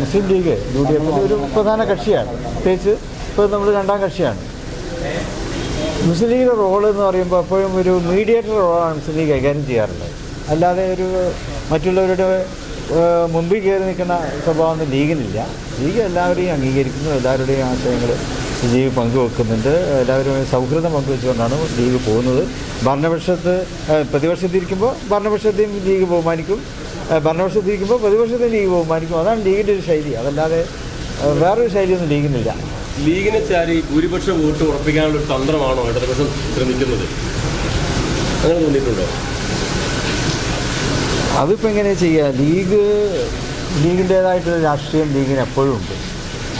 മുസ്ലിം league U D എഫിന്റെ ഒരു പ്രധാന കക്ഷിയാണ്. പ്രത്യേകിച്ച് ഇപ്പോൾ നമ്മൾ രണ്ടാം കക്ഷിയാണ്. മുസ്ലിം ലീഗിന്റെ റോൾ എന്ന് പറയുമ്പോൾ എപ്പോഴും ഒരു മീഡിയേറ്റർ റോളാണ് മുസ്ലിം ലീഗ് കൈകാര്യം ചെയ്യാറുള്ളത്. അല്ലാതെ ഒരു മറ്റുള്ളവരുടെ മുമ്പിൽ കയറി നിൽക്കുന്ന സ്വഭാവമൊന്നും ലീഗിനില്ല. ലീഗ് എല്ലാവരെയും അംഗീകരിക്കുന്നു എല്ലാവരുടെയും ആശയങ്ങൾ ലീഗ് പങ്കുവെക്കുന്നുണ്ട്. എല്ലാവരും സൗഹൃദം പങ്കുവെച്ചുകൊണ്ടാണ് ലീഗ് പോകുന്നത്. ഭരണപക്ഷത്ത് പ്രതിപക്ഷത്തിരിക്കുമ്പോൾ ഭരണപക്ഷത്തെയും ലീഗ് ബഹുമാനിക്കും. ഭരണപക്ഷത്തിരിക്കുമ്പോൾ പ്രതിപക്ഷത്തെയും ലീഗ് ബഹുമാനിക്കും. അതാണ് ലീഗിന്റെ ഒരു ശൈലി. അതല്ലാതെ വേറൊരു ശൈലിയൊന്നും ലീഗിനില്ല. ലീഗിനെ ചാരി ഭൂരിപക്ഷ വോട്ട് ഉറപ്പിക്കാനുള്ള ഒരു തന്ത്രമാണോ ഇടതുപക്ഷം ശ്രമിക്കുന്നത് അങ്ങനെ തോന്നിയിട്ടുണ്ടോ? അതിപ്പോൾ എങ്ങനെ ചെയ്യുക ലീഗ് ലീഗിന്റേതായിട്ടുള്ള രാഷ്ട്രീയം ലീഗിന് എപ്പോഴും ഉണ്ട്.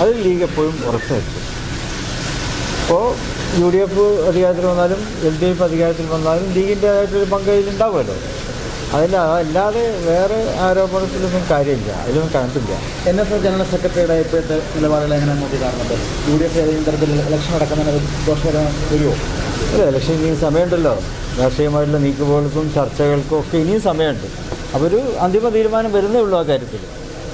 അതിൽ ലീഗ് എപ്പോഴും ഉറച്ചു നിൽക്കും ഇപ്പോൾ യു ഡി എഫ് അധികാരത്തിൽ വന്നാലും എൽ ഡി എഫ് അധികാരത്തിൽ വന്നാലും ലീഗിന്റേതായിട്ടൊരു പങ്ക് അതിലുണ്ടാവുമല്ലോ അതിൽ അല്ലാതെ വേറെ ആരോപണത്തിലൊന്നും കാര്യമില്ല. അതിലൊന്നും കണ്ടില്ല എൻ എസ് എസ് ജനറൽ സെക്രട്ടറിയുടെ ഇപ്പോഴത്തെ നിലപാടുകൾ എങ്ങനെ മോദി കാണുന്നത് യു ഡി എഫ് ഏതെങ്കിലും തരത്തിൽ ഇലക്ഷൻ നടക്കുന്നതിന് ദോഷകരം വരുമോ? അല്ല ഇലക്ഷൻ ഇനിയും സമയമുണ്ടല്ലോ. രാഷ്ട്രീയമായിട്ടുള്ള നീക്കുപോകൾക്കും ചർച്ചകൾക്കും ഒക്കെ ഇനിയും സമയമുണ്ട്. അപ്പോൾ ഒരു അന്തിമ തീരുമാനം വരുന്നേ ഉള്ളൂ ആ കാര്യത്തിൽ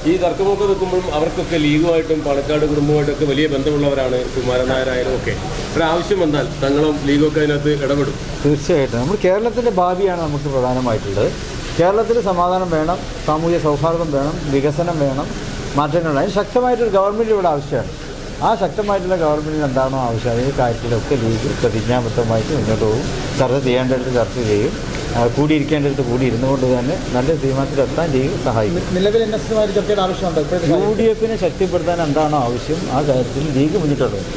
ഈ തർക്കമൊക്കെ നിൽക്കുമ്പോഴും അവർക്കൊക്കെ ലീഗുമായിട്ടും പാലക്കാട് കുടുംബമായിട്ടൊക്കെ വലിയ ബന്ധമുള്ളവരാണ് കുമാരൻ നായരായാലും ഒക്കെ. ഒരാവശ്യം വന്നാൽ തങ്ങളും ലീഗൊക്കെ അതിനകത്ത് ഇടപെടും. തീർച്ചയായിട്ടും. നമ്മൾ കേരളത്തിന്റെ ഭാവിയാണ് നമുക്ക് പ്രധാനമായിട്ടുള്ളത്. കേരളത്തിൽ സമാധാനം വേണം സാമൂഹ്യ സൗഹാർദ്ദം വേണം വികസനം വേണം മാറ്റങ്ങൾ അതിന് ശക്തമായിട്ടൊരു ഗവൺമെന്റ് ഇവിടെ ആവശ്യമാണ്. ആ ശക്തമായിട്ടുള്ള ഗവൺമെന്റിന് എന്താണോ ആവശ്യം അതിന്റെ കാര്യത്തിലൊക്കെ ലീഗ് പ്രതിജ്ഞാബദ്ധമായിട്ട് മുന്നോട്ട് പോകും. ചർച്ച ചെയ്യേണ്ടടുത്ത് ചർച്ച ചെയ്യും. കൂടിയിരിക്കേണ്ടടുത്ത് കൂടി ഇരുന്നുകൊണ്ട് തന്നെ നല്ല തീരുമാനത്തിലെത്താൻ ചെയ്യും സഹായിക്കും. നിലവിൽ എൻ എസ് യു ഡി എഫിനെ ശക്തിപ്പെടുത്താൻ എന്താണോ ആവശ്യം ആ കാര്യത്തിൽ ലീഗ് മുന്നിട്ടുള്ളത്